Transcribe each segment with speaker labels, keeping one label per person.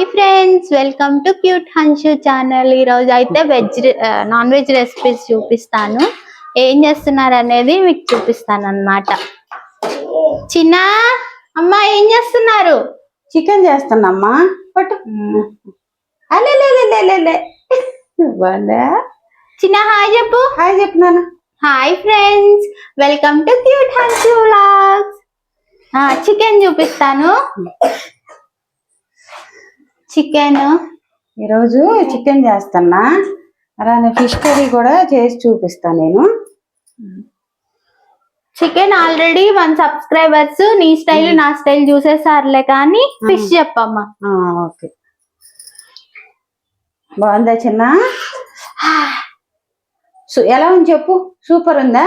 Speaker 1: Hi friends welcome to cute Hanshu channel ఈ రోజు అయితే వెజ్ నాన్ వెజ్ రెసిపీస్ చూపిస్తాను. ఏం చేస్తున్నారు అనేది మీకు చూపిస్తాను అన్నమాట. చిన్న అమ్మ ఏం చేస్తున్నారు?
Speaker 2: చికెన్ చేస్తున్నామ్మా. పట్టు.
Speaker 1: చిన్న హాయ్ చెప్పు.
Speaker 2: హాయ్ చెప్తున్నాను.
Speaker 1: Hi friends welcome to cute Hanshu vlogs chicken చూపిస్తాను. చికెన్.
Speaker 2: ఈరోజు చికెన్ చేస్తున్నా. అలానే ఫిష్ కర్రీ కూడా చేసి చూపిస్తాను నేను.
Speaker 1: చికెన్ ఆల్రెడీ వన్ సబ్స్క్రైబర్స్ నీ స్టైల్ నా స్టైల్ చూసేసారులే కానీ ఫిష్ చెప్పమ్మా.
Speaker 2: ఓకే. బాగుందా చిన్న? ఎలా ఉంది చెప్పు? సూపర్ ఉందా?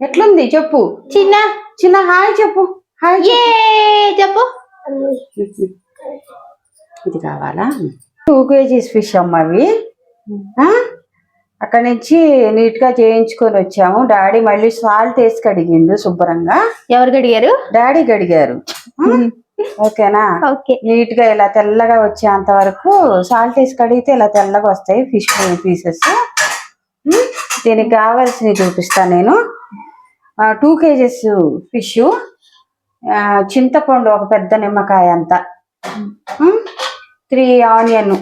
Speaker 2: ఎట్లుంది చెప్పు.
Speaker 1: చిన్న.
Speaker 2: చిన్న హాయ్ చెప్పు. హాయ్
Speaker 1: చెప్పు.
Speaker 2: ఇది కావాలా? టూ కేజీస్ ఫిష్ అమ్మ అవి? అక్కడి నుంచి నీట్గా చేయించుకొని వచ్చాము. డాడీ మళ్ళీ సాల్ట్ వేసి కడిగిండు శుభ్రంగా.
Speaker 1: ఎవరికి అడిగారు
Speaker 2: డాడీ కడిగారు? ఓకేనా?
Speaker 1: ఓకే.
Speaker 2: నీట్గా ఇలా తెల్లగా వచ్చేంత వరకు సాల్ట్ వేసి కడిగితే ఇలా తెల్లగా వస్తాయి ఫిష్ పీసెస్. దీనికి కావాల్సినవి చూపిస్తాను నేను. Two KGs fish. చింతపండు ఒక పెద్ద నిమ్మకాయ అంత. Three onion.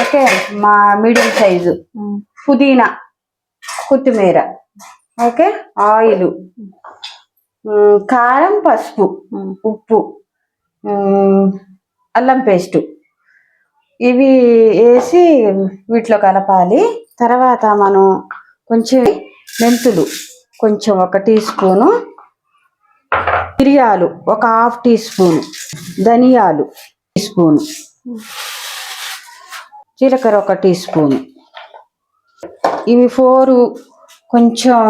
Speaker 2: ఓకే మా మీడియం సైజు. పుదీనా కొత్తిమీర. Okay oil. కారం పసుపు ఉప్పు అల్లం పేస్టు. ఇవి వేసి వీటిలో కలపాలి. తర్వాత మనం కొంచెం మెంతులు కొంచెం ఒక టీ స్పూను. మిరియాలు ఒక హాఫ్ టీ స్పూన్. ధనియాలు. Teaspoon. జీలకర్ర ఒక టీ స్పూన్. ఇవి ఫోరు కొంచెం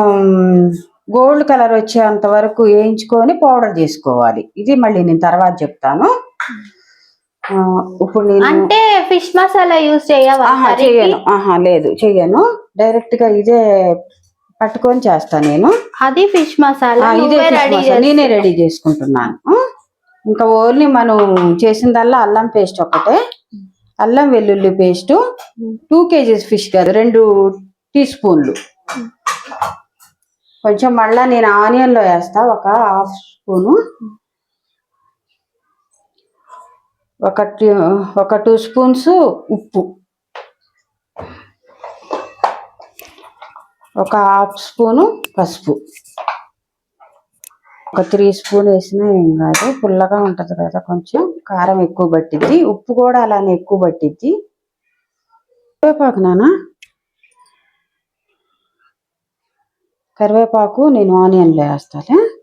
Speaker 2: గోల్డ్ కలర్ వచ్చేంత వరకు వేయించుకొని పౌడర్ చేసుకోవాలి. ఇది మళ్ళీ నేను తర్వాత చెప్తాను. ఇప్పుడు నేను
Speaker 1: అంటే ఫిష్ మసాలా యూస్ చేయవా?
Speaker 2: ఆహా లేదు చెయ్యను డైరెక్ట్గా ఇదే పట్టుకొని చేస్తా నేను.
Speaker 1: అది ఫిష్ మసాలా.
Speaker 2: ఇదే. నేనే రెడీ చేసుకుంటున్నాను? ఇంకా ఓన్లీ మనం చేసిందల్లా అల్లం పేస్ట్ ఒకటే. అల్లం వెల్లుల్లి పేస్ట్ టూ కేజీస్ ఫిష్ కాదు రెండు టీ స్పూన్లు. కొంచెం మళ్ళా నేను ఆనియన్లో వేస్తా ఒక హాఫ్ స్పూను. ఒక ఒక టూ స్పూన్స్ ఉప్పు. ఒక హాఫ్ స్పూను పసుపు. ఒక త్రీ స్పూన్ వేసినా ఏం కాదు. పుల్లగా ఉంటుంది కదా కొంచెం. కారం ఎక్కువ పట్టిద్ది. ఉప్పు కూడా అలానే ఎక్కువ పట్టిద్ది. కరివేపాకు నానా? కరివేపాకు నేను ఆనియన్లో వేస్తాలే.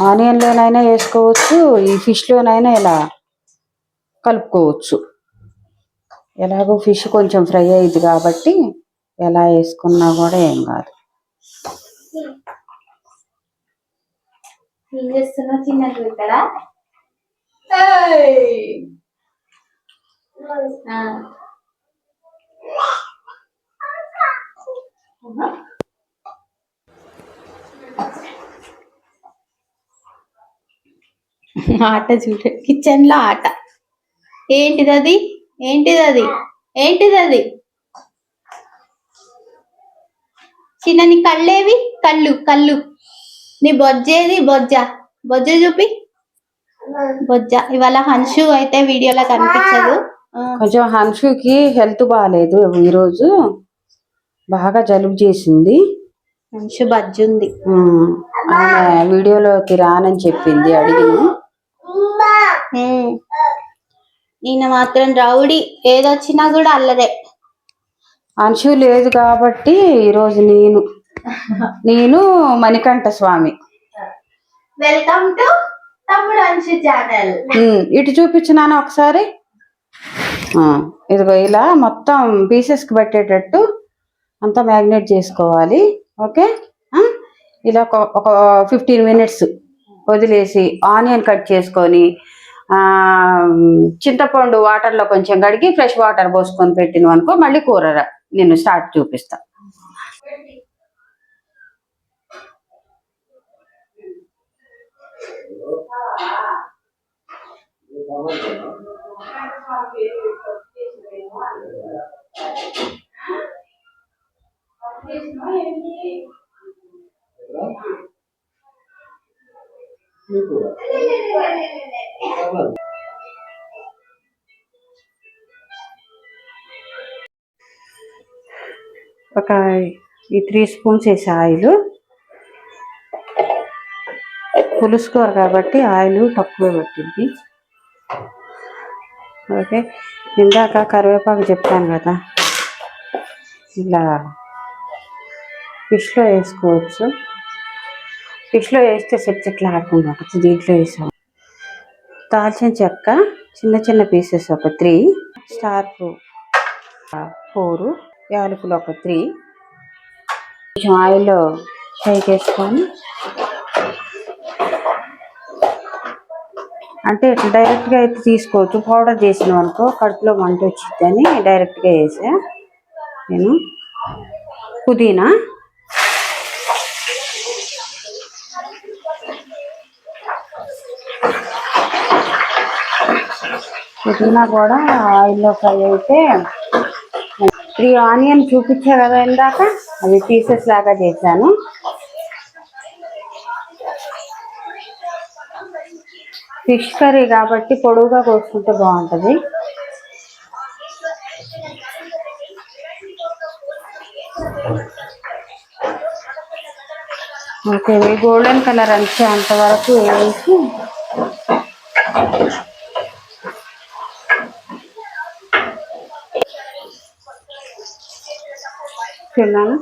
Speaker 2: ఆనియన్లోనైనా వేసుకోవచ్చు. ఈ ఫిష్లోనైనా ఇలా కలుపుకోవచ్చు. ఎలాగో ఫిష్ కొంచెం ఫ్రై అయ్యింది కాబట్టి ఎలా వేసుకున్నా కూడా ఏం కాదు.
Speaker 1: ఏం చేస్తున్నావు చిన్నది. ఆట చూడ. కిచెన్లో ఆట. ఏంటిది అది? ఏంటిది అది? ఏంటిది అది? చిన్న నీ కళ్ళేవి? కళ్ళు కళ్ళు. నీ బొజ్జేది బొజ్జ. బొజ్జ చూపి. బొజ్జ. ఇవాళ హన్షు అయితే వీడియోలో కనిపించదు.
Speaker 2: కొంచెం హన్షుకి హెల్త్ బాగాలేదు ఈరోజు. బాగా జలుబు చేసింది.
Speaker 1: హన్షు బజ్జుంది
Speaker 2: ఆమె వీడియోలోకి రానని చెప్పింది అడిగిన.
Speaker 1: ఈయన మాత్రం రౌడీ. ఏదొచ్చినా కూడా అల్లదే.
Speaker 2: అంశు లేదు కాబట్టి ఈరోజు నేను. నేను మణికంఠ స్వామి.
Speaker 1: వెల్కమ్ టు తమ్ముడు అంశు ఛానల్
Speaker 2: ఇటు చూపించినాను ఒకసారి. ఇదిగో ఇలా మొత్తం పీసెస్కి పట్టేటట్టు అంతా మ్యాగ్నేట్ చేసుకోవాలి. ఓకే? ఇలా ఒక ఒక ఫిఫ్టీన్ మినిట్స్ వదిలేసి ఆనియన్ కట్ చేసుకొని చింతపండు వాటర్లో కొంచెం కడిగి ఫ్రెష్ వాటర్ పోసుకొని పెట్టిన అనుకో మళ్ళీ కూర నేను స్టార్ట్ చూపిస్తా. ఒక ఈ త్రీ స్పూన్స్ వేసే ఆయిల్. పులుసు కూర కాబట్టి ఆయిల్ తక్కువ పెట్టింది. ఓకే ఇందాక కరివేపాకు చెప్పాను కదా ఇలా ఫిష్లో వేసుకోవచ్చు. ఫిష్లో వేస్తే సెట్ చెట్లు ఆడకుండా ఉంటుంది దీంట్లో వేసాం దాల్చిన చెక్క చిన్న చిన్న పీసెస్ ఒక త్రీ స్టార్ ఫోర్ యాలకులు ఒక త్రీ. కొంచెం ఆయిల్ ఫ్రై చేసుకొని అంటే ఇట్లా డైరెక్ట్గా అయితే తీసుకోవచ్చు. పౌడర్ చేసినాం అనుకో కడుపులో మంట వచ్చిద్దని డైరెక్ట్గా వేసా. నేను పుదీనా. పుదీనా కూడా ఆయిల్లో ఫ్రై అయితే త్రీ ఆనియన్ చూపించా కదా ఇందాక? అది పీసెస్ లాగా చేశాను. ఫిష్ కర్రీ కాబట్టి పొడవుగా కోసుకుంటే బాగుంటుంది. ఓకే గోల్డెన్ కలర్ అంతే అంతవరకు వేసి తిన్నాను.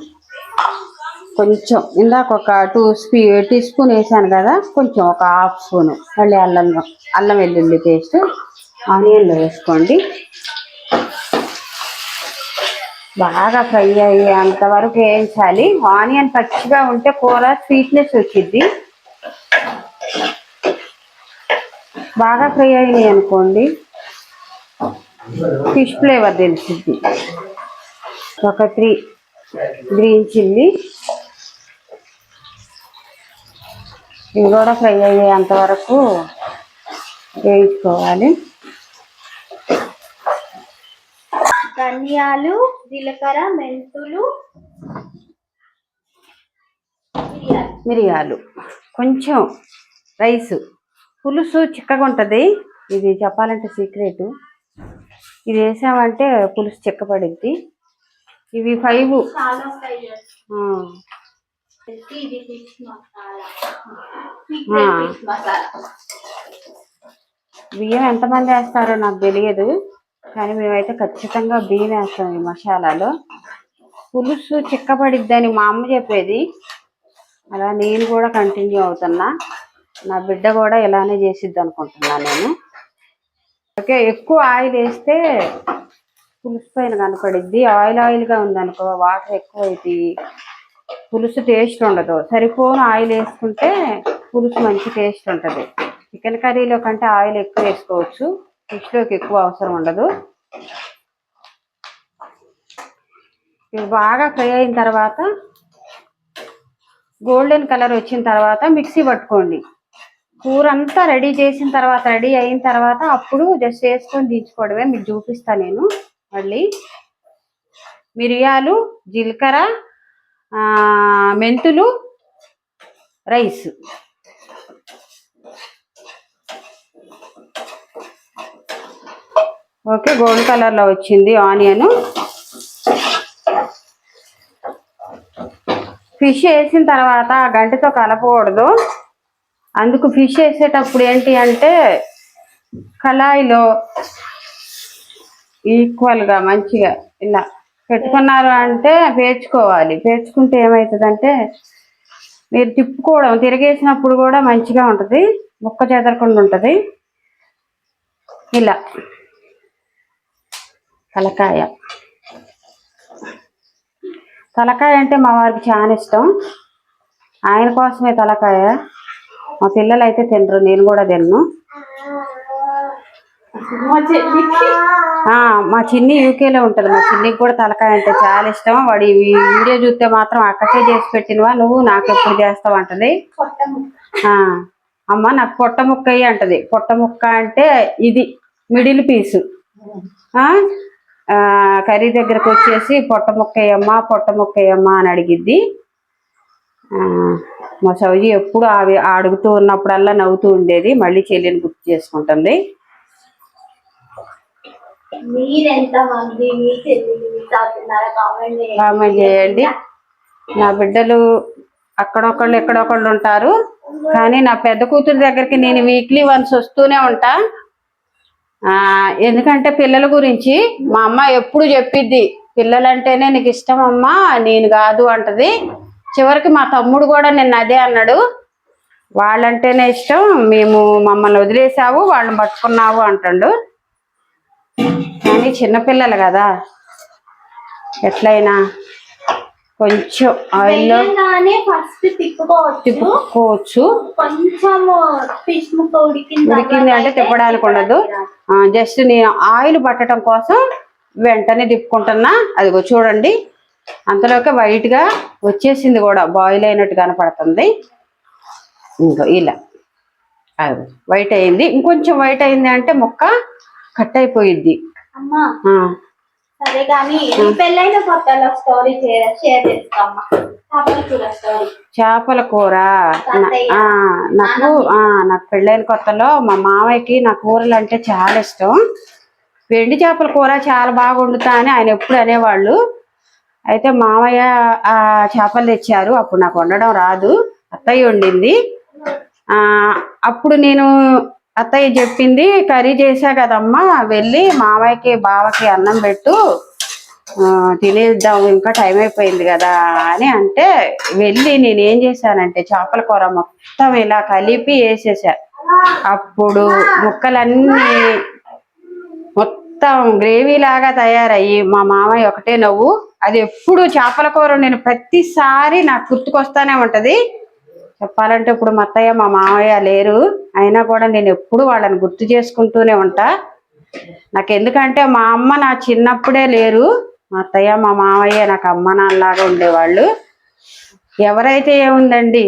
Speaker 2: కొంచెం ఇందాక ఒక టూ స్పీ టీ స్పూన్ వేసాను కదా కొంచెం ఒక హాఫ్ స్పూన్. మళ్ళీ అల్లం అల్లం వెల్లుల్లి పేస్ట్ ఆనియన్లో వేసుకోండి. బాగా ఫ్రై అయ్యేంత వరకు వేయించాలి. ఆనియన్ పచ్చిగా ఉంటే కూర స్వీట్నెస్ వచ్చింది బాగా ఫ్రై అయినాయి అనుకోండి. ఫిష్ ఫ్లేవర్ తెలిసింది ఒక త్రీ గ్రీన్ చిల్లీ. ఇవి కూడా ఫ్రై అయ్యేంత వరకు వేయించుకోవాలి.
Speaker 1: ధనియాలు జీలకర్ర మెంతులు మిరియాలు
Speaker 2: కొంచెం రైస్. పులుసు చిక్కగా ఉంటుంది. ఇది చెప్పాలంటే సీక్రెట్ ఇది వేసామంటే పులుసు చిక్కపడిద్ది. ఇవి ఫైవ్
Speaker 1: ఇది ఫిష్ మసాలా ఫిష్ మసాలా
Speaker 2: బియ్యం ఎంతమంది వేస్తారో నాకు తెలియదు కానీ మేమైతే ఖచ్చితంగా బియ్యం వేస్తాం ఈ మసాలాలో. పులుసు చిక్కబడిద్దని మా అమ్మ చెప్పేది. అలా నేను కూడా కంటిన్యూ అవుతున్నా. నా బిడ్డ కూడా ఇలానే చేసిద్ది అనుకుంటున్నా నేను. ఓకే ఎక్కువ ఆయిల్ వేస్తే పులుసు పైన కనపడిద్ది. ఆయిల్ ఆయిల్గా ఉందనుకో వాటర్ ఎక్కువ అవుతాయి పులుసు టేస్ట్ ఉండదు. సరిపోను ఆయిల్ వేసుకుంటే పులుసు మంచి టేస్ట్ ఉంటుంది. చికెన్ కర్రీలో కంటే ఆయిల్ ఎక్కువ వేసుకోవచ్చు. ఫిష్లోకి ఎక్కువ అవసరం ఉండదు. ఇవి బాగా ఫ్రై అయిన తర్వాత గోల్డెన్ కలర్ వచ్చిన తర్వాత మిక్సీ పట్టుకోండి. కూర అంతా రెడీ చేసిన తర్వాత రెడీ అయిన తర్వాత అప్పుడు జస్ట్ వేసుకొని దించుకోవడమే మీకు చూపిస్తా నేను మళ్ళీ. మిరియాలు జీలకర్ర మెంతులు రైస్. ఓకే గోల్డ్ కలర్లో వచ్చింది ఆనియన్. ఫిష్ వేసిన తర్వాత గంటతో కలపకూడదు. అందుకు ఫిష్ వేసేటప్పుడు ఏంటి అంటే కళాయిలో ఈక్వల్గా మంచిగా ఇలా పెట్టుకున్నారు అంటే పేర్చుకోవాలి. పేర్చుకుంటే ఏమవుతుందంటే మీరు తిప్పుకోవడం తిరిగేసినప్పుడు కూడా మంచిగా ఉంటుంది. ముక్క చెదరకుండా ఉంటుంది. ఇలా. తలకాయ. తలకాయ అంటే మా వారికి చాలా ఇష్టం. ఆయన కోసమే తలకాయ. మా పిల్లలు అయితే తినరు. నేను కూడా తిన్ను. మా చిన్ని యూకేలో ఉంటుంది. మా చిన్నికి కూడా తలకాయ అంటే చాలా ఇష్టం. వాడు వీడియో చూస్తే మాత్రం అక్కకే చేసి పెట్టినవా? నువ్వు నాకు ఎప్పుడు చేస్తావు అంటది. అమ్మ నాకు పొట్ట ముక్క అంటది. పొట్ట ముక్క అంటే ఇది మిడిల్ పీసు. కర్రీ దగ్గరకు వచ్చేసి పొట్ట ముక్కయ్యమ్మ పొట్ట ముక్కయ్యమ్మ అని అడిగిద్ది. మా సౌజీ ఎప్పుడు అవి అడుగుతూ ఉన్నప్పుడల్లా నవ్వుతూ ఉండేది. మళ్ళీ చెల్లిని గుర్తు చేసుకుంటుంది.
Speaker 1: మీరెంత మంది మీ చెల్లి కామెంట్ చేయండి.
Speaker 2: కామెంట్ చేయండి. నా బిడ్డలు అక్కడొకళ్ళు ఎక్కడొకళ్ళు ఉంటారు. కానీ నా పెద్ద కూతురు దగ్గరికి నేను వీక్లీ వన్స్ వస్తూనే ఉంటా. ఎందుకంటే పిల్లల గురించి మా అమ్మ ఎప్పుడు చెప్పిద్ది పిల్లలంటేనే నీకు ఇష్టం అమ్మా నేను కాదు అంటది. చివరికి మా తమ్ముడు కూడా నిన్న అదే అన్నాడు. వాళ్ళంటేనే ఇష్టం మేము మమ్మల్ని వదిలేసావు వాళ్ళని పట్టుకున్నావు అంటాడు. కానీ చిన్నపిల్లలు కదా. ఎట్లయినా కొంచెం ఆయిల్లో
Speaker 1: ఫస్ట్ తిప్పుకోవచ్చు.
Speaker 2: తిప్పుకోవచ్చు.
Speaker 1: కొంచెం ఫిష్ ముక్క ఉడికింది
Speaker 2: ఉడికింది అంటే తిప్పడానికి ఉండదు. జస్ట్ నేను ఆయిల్ పట్టడం కోసం వెంటనే తిప్పుకుంటున్నా. అదిగో చూడండి. అంతలోకి వైట్గా వచ్చేసింది కూడా. బాయిల్ అయినట్టు కనపడుతుంది. ఇంకో ఇలా. అది వైట్ అయింది. ఇంకొంచెం వైట్ అయింది అంటే ముక్క కట్ అయిపోయిద్ది
Speaker 1: అమ్మా
Speaker 2: ఆ,
Speaker 1: సరే కానీ ఈ పెళ్ళైన కొత్తలో స్టోరీ షేర్ చేస్తామ్మా. చేపల కూర
Speaker 2: నాకు నాకు పెళ్ళైన కొత్తలో మా మామయ్యకి నా కూరలు అంటే చాలా ఇష్టం. వెండి చేపల కూర చాలా బాగా వండుతా అని ఆయన ఎప్పుడు అనేవాళ్ళు. అయితే మామయ్య ఆ చేపలు తెచ్చారు. అప్పుడు నాకు వండడం రాదు. అత్తయ్య వండింది. ఆ అప్పుడు నేను అత్తయ్య చెప్పింది కర్రీ చేశా కదమ్మా వెళ్ళి మామయ్యకి బావకి అన్నం పెట్టు. తినేద్దాం ఇంకా టైం అయిపోయింది కదా అని అంటే వెళ్ళి నేను ఏం చేశానంటే చేపల కూర మొత్తం ఇలా కలిపి వేసేసా అప్పుడు ముక్కలన్నీ మొత్తం గ్రేవీ లాగా తయారయ్యి మా మామయ్య ఒకటే నవ్వు. అది ఎప్పుడు చేపల కూర నేను ప్రతిసారి నాకు గుర్తుకొస్తానే ఉంటది. చెప్పాలంటే ఇప్పుడు మా అత్తయ్య మా మామయ్య లేరు. అయినా కూడా నేను ఎప్పుడు వాళ్ళని గుర్తు చేసుకుంటూనే ఉంటా. నాకు ఎందుకంటే మా అమ్మ నా చిన్నప్పుడే లేరు. మా అత్తయ్య మా మామయ్య నాకు అమ్మ నాన్నలాగా ఉండేవాళ్ళు. ఎవరైతే ఏముందండి?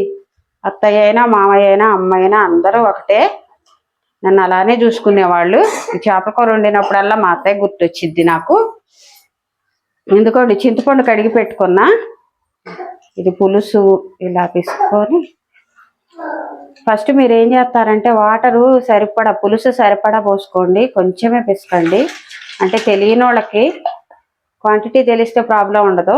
Speaker 2: అత్తయ్య అయినా మామయ్య అయినా అమ్మ అయినా అందరూ ఒకటే. నన్ను అలానే చూసుకునేవాళ్ళు. ఈ చేపల కూర వండినప్పుడల్లా మా అత్తయ్య గుర్తొచ్చిద్ది నాకు. ఎందుకోండి చింతపండు కడిగి పెట్టుకున్నా. ఇది పులుసు ఇలా తీసుకొని ఫస్ట్ మీరు ఏం చేస్తారంటే వాటరు సరిపడా పులుసు సరిపడా పోసుకోండి కొంచెమే పిసకండి. అంటే తెలియని వాళ్ళకి క్వాంటిటీ తెలిస్తే ప్రాబ్లం ఉండదు.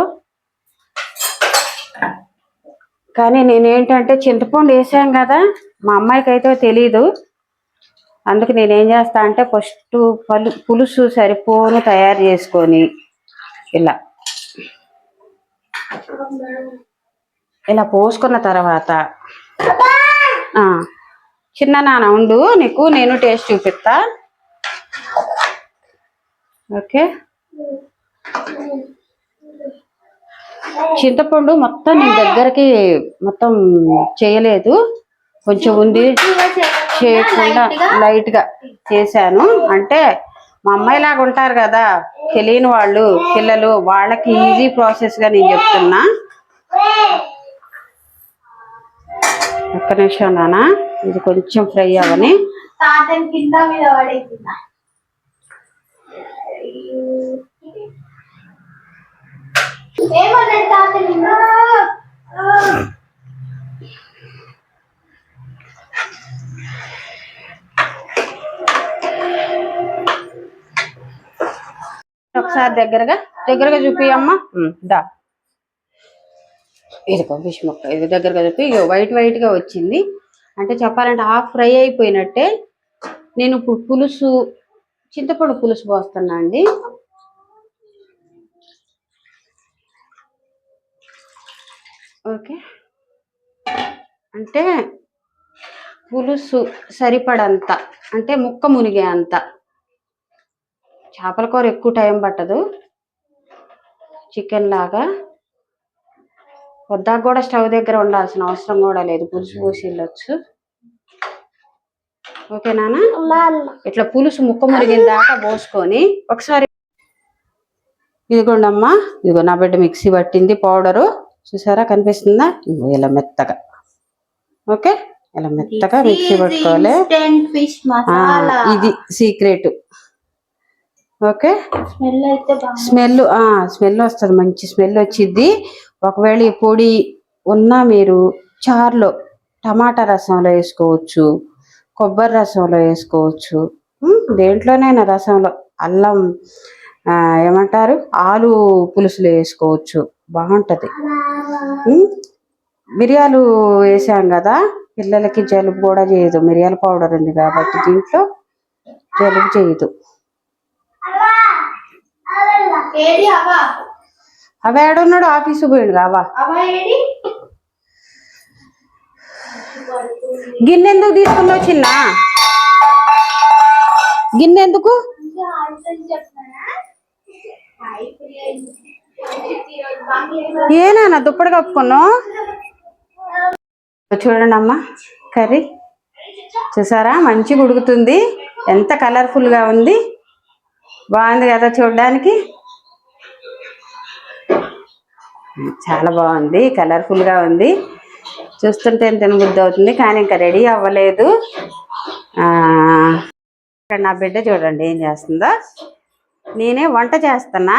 Speaker 2: కానీ నేనేంటంటే చింతపండు వేసాం కదా మా అమ్మాయికి అయితే తెలియదు అందుకు నేనేం చేస్తా అంటే ఫస్ట్ పలు పులుసు సరిపోను తయారు చేసుకొని ఇలా. ఇలా పోసుకున్న తర్వాత చిన్న నాన్న ఉండు నీకు నేను టేస్ట్ చూపిస్తా. ఓకే? చింతపండు మొత్తం నేను దగ్గరికి మొత్తం చేయలేదు. కొంచెం ఉంది. చేయకుండా లైట్గా చేశాను. అంటే మా అమ్మాయి లాగా ఉంటారు కదా తెలియని వాళ్ళు పిల్లలు వాళ్ళకి ఈజీ ప్రాసెస్గా నేను చెప్తున్నా. ఒక్క నిమిషం నానా. ఇది కొంచెం ఫ్రై అవ్వని. ఒకసారి దగ్గరగా దగ్గరగా చూపి అమ్మ ఉమ్, దా. ఇదిగో ఫిష్ ముక్క ఇది దగ్గరగా చూపి ఇగో వైట్ వైట్గా వచ్చింది. అంటే చెప్పాలంటే హాఫ్ ఫ్రై అయిపోయినట్టే నేను ఇప్పుడు పులుసు చింతపండు పులుసు పోస్తున్నా అండి. ఓకే. అంటే పులుసు సరిపడంత అంటే ముక్క మునిగే అంత. చేపల కూర ఎక్కువ టైం పట్టదు. చికెన్ లాగా. వద్దాక కూడా స్టవ్ దగ్గర ఉండాల్సిన అవసరం కూడా లేదు. పులుసు పోసి వెళ్ళొచ్చు ఓకే నాన్న ఇట్లా పులుసు ముక్క మురిగిన దాకా పోసుకొని ఒకసారి ఇదిగోండి అమ్మా ఇదిగో నా బిడ్డ మిక్సీ పట్టింది పౌడరు. చూసారా? కనిపిస్తుందా? ఇదిగో ఇలా మెత్తగా. ఓకే? ఇలా మెత్తగా మిక్సీ పట్టుకోవాలి. ఇది సీక్రెట్. ఓకే?
Speaker 1: స్మెల్ అయితే బాగుంది.
Speaker 2: స్మెల్ ఆ స్మెల్ వస్తుంది. మంచి స్మెల్ వచ్చిద్ది. ఒకవేళ ఈ పొడి ఉన్నా మీరు చారులో టమాటా రసంలో వేసుకోవచ్చు కొబ్బరి రసంలో వేసుకోవచ్చు. దేంట్లోనైనా రసంలో అల్లం ఏమంటారు? ఆలు పులుసులు వేసుకోవచ్చు. బాగుంటుంది. మిరియాలు వేసాం కదా? పిల్లలకి జలుబు కూడా చేయదు. మిరియాల పౌడర్ ఉంది కాబట్టి దీంట్లో జలుబు చేయదు.
Speaker 1: ఏడి అవా
Speaker 2: ఏడున్నాడు? ఆఫీసు పోయిండు కావా
Speaker 1: ఏడి?
Speaker 2: గిన్నె ఎందుకు తీసుకున్నావు చిన్న గిన్నె ఎందుకు ఏనా దుప్పటి కప్పుకున్నావు? చూడండి అమ్మా కర్రీ. చూసారా? మంచిగా ఉడుకుతుంది. ఎంత కలర్ఫుల్గా ఉంది. బాగుంది కదా చూడడానికి. చాలా బాగుంది కలర్ఫుల్గా ఉంది. చూస్తుంటే తినబుద్ధి అవుతుంది కానీ ఇంకా రెడీ అవ్వలేదు. ఇక్కడ నా బిడ్డ చూడండి ఏం చేస్తుందో. నేనే వంట చేస్తున్నా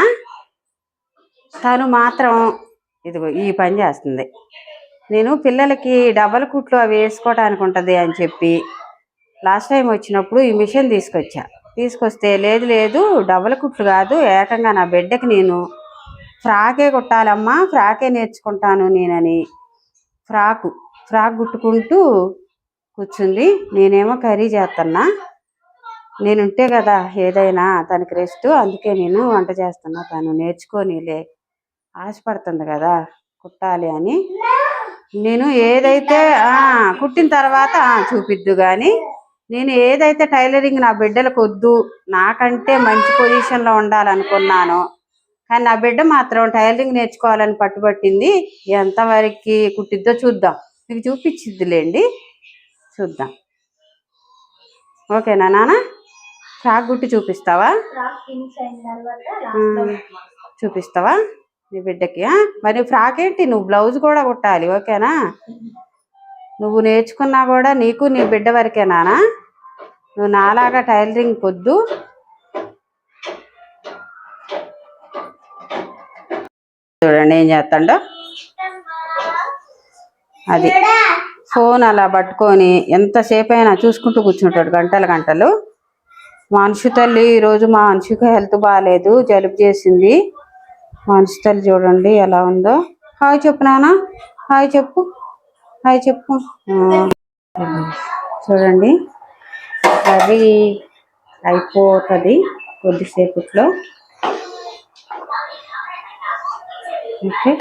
Speaker 2: తను మాత్రం ఇదిగో ఈ పని చేస్తుంది. నేను పిల్లలకి డబల్ కుట్లు అవి వేసుకోవడానికి ఉంటుంది అని చెప్పి లాస్ట్ టైం వచ్చినప్పుడు ఈ మిషన్ తీసుకొచ్చా. తీసుకొస్తే లేదు లేదు డబల్ కుట్లు కాదు ఏకంగా నా బిడ్డకి నేను ఫ్రాకే కుట్టాలమ్మా ఫ్రాకే నేర్చుకుంటాను నేనని. ఫ్రాకు ఫ్రాక్ కుట్టుకుంటూ కూర్చుంది. నేనేమో కర్రీ చేస్తున్నా నేను ఉంటే కదా ఏదైనా తనకి రెస్ట్ అందుకే నేను వంట చేస్తున్నా. తను నేర్చుకోనిలే. ఆశపడుతుంది కదా కుట్టాలి అని. నేను ఏదైతే కుట్టిన తర్వాత చూపిద్దు కానీ నేను ఏదైతే టైలరింగ్ నా బిడ్డలకు వద్దు నాకంటే మంచి పొజిషన్లో ఉండాలనుకున్నానో కానీ నా బిడ్డ మాత్రం టైలరింగ్ నేర్చుకోవాలని పట్టుబట్టింది. ఎంతవరకు కుట్టిద్దో చూద్దాం. మీకు చూపించిద్దిలేండి. చూద్దాం. ఓకేనా నాన్న ఫ్రాక్ గుట్టి చూపిస్తావా? చూపిస్తావా? నీ బిడ్డకి? మరి ఫ్రాక్ ఏంటి నువ్వు బ్లౌజ్ కూడా కుట్టాలి ఓకేనా? నువ్వు నేర్చుకున్నా కూడా నీకు నీ బిడ్డ వరకేనానా నువ్వు నాలాగా టైలరింగ్ పొద్దు చూడండి ఏం చేస్తాడో? అది ఫోన్ అలా పట్టుకొని ఎంతసేపు అయినా చూసుకుంటూ కూర్చుంటాడు గంటలు గంటలు. మనిషి తల్లి ఈరోజు మా మనిషికి హెల్త్ బాగాలేదు జలుబు చేసింది. మనుషు తల్లి చూడండి ఎలా ఉందో. హాయ్ చెప్పు నానా హాయ్ చెప్పు హాయ్ చెప్పు. చూడండి అది అయిపోతుంది కొద్దిసేపట్లో. ఓకే.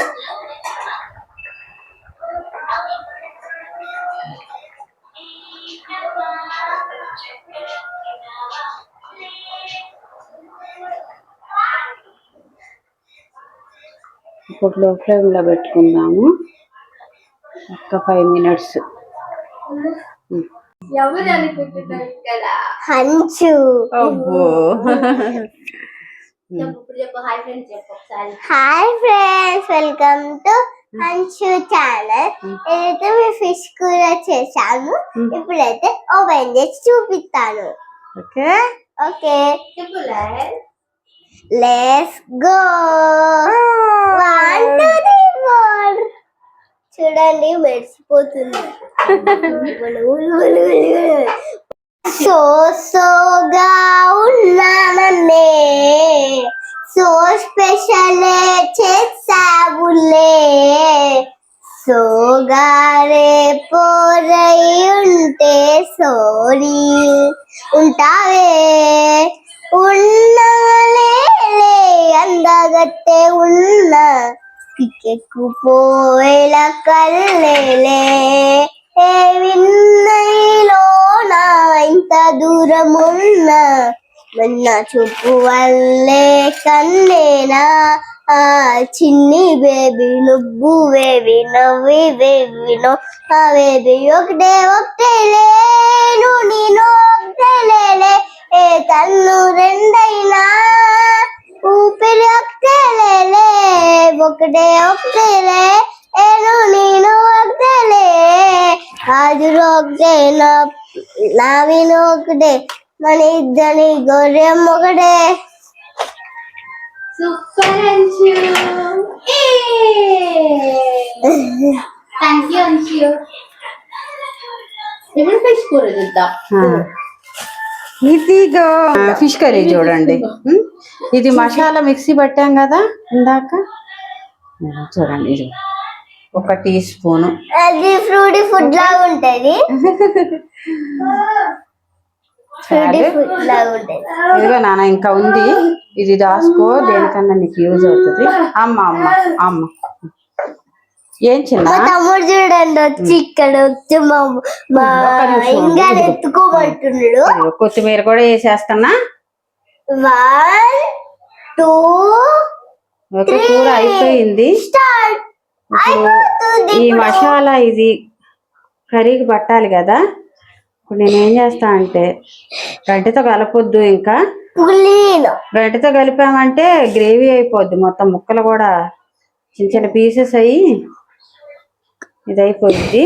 Speaker 2: ఇప్పుడు లో ఫ్లేమ్లో పెట్టుకుందాము. ఒక్క ఫైవ్ మినిట్స్.
Speaker 1: ఎవరు అనుకుంటున్నారు ఇక్కడ
Speaker 3: హంచు
Speaker 2: అబ్బో
Speaker 1: చెప్పు ఇప్పుడు చెప్పు hi friends
Speaker 3: welcome to Hanshu channel ఏదైతే మేము ఫిష్ కూర చేసాము ఇప్పుడైతే ఓపెన్ చేసి చూపిస్తాను.
Speaker 2: Okay
Speaker 3: okay let's go one two three four చూడండి మెరిసిపోతుంది. So సోగా ఉన్నానన్నే special చేసావులే? సోగారే పోరై ఉంటే సోరీ. ఉంటావే? ఉన్నాలే అందగతే ఉన్న కిక్కెక్కు పోయేల కల్లేలే ఏ నా ఇంత దూరం ఉన్న చూపు వల్లే కన్నేనా? ఆ చిన్ని బేబీ నువ్వు వేవి నవ్వి వేవి నో. ఆ బేబీ ఒకటే ఒకటే లేను నేను ఒకటే లేలే ఏ కన్ను రెండైనా? ఊపిరి ఒకటే లేలే ఒకటే ఒకటే లే. ఏను నేను ఒకటే లే. హాజరు ఒకటే నా నావిను ఒకటే. మన ఇద్దరి గొర్రెం ఒకటే
Speaker 1: super Anshu thank you Anshu ఇప్పుడు ఫిష్ కూర చూద్దాం.
Speaker 2: ఇదిగో. ఫిష్ కర్రీ చూడండి. ఇది మసాలా మిక్సీ పట్టాం కదా ఇందాక? చూడండి ఇది. ఒక టీ స్పూను.
Speaker 3: అది ఫ్రూటీ ఫుడ్ లాగా ఉంటది ఫ్రూటీ
Speaker 2: చాలు
Speaker 3: ఫుడ్ లాగా ఉంటది
Speaker 2: ఇదిగో నాన్న ఇంకా ఉంది. ఇది దాసుకో దేనికన్నా నీకు యూజ్ అవుతుంది. అమ్మ అమ్మ అమ్మ. ఏం చిన్న?
Speaker 3: తమ్ముడు చూడండి వచ్చి ఇక్కడ వచ్చి మా. ఇంకా ఎత్తుకోమంటున్నాడు.
Speaker 2: కొత్తిమీర కూడా వేసేస్తున్నా.
Speaker 3: వన్ టూ
Speaker 2: ఒక కూర అయిపోయింది. ఈ మసాలా ఇది కర్రీకి పట్టాలి కదా? ఇప్పుడు నేను ఏం చేస్తా అంటే గంటతో కలపొద్దు ఇంకా. గంటతో కలిపామంటే గ్రేవీ అయిపోద్ది మొత్తం ముక్కలు కూడా చిన్న చిన్న పీసెస్ అయ్యి ఇది అయిపోద్ది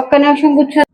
Speaker 2: ఒక్క నిమిషం కూర్చో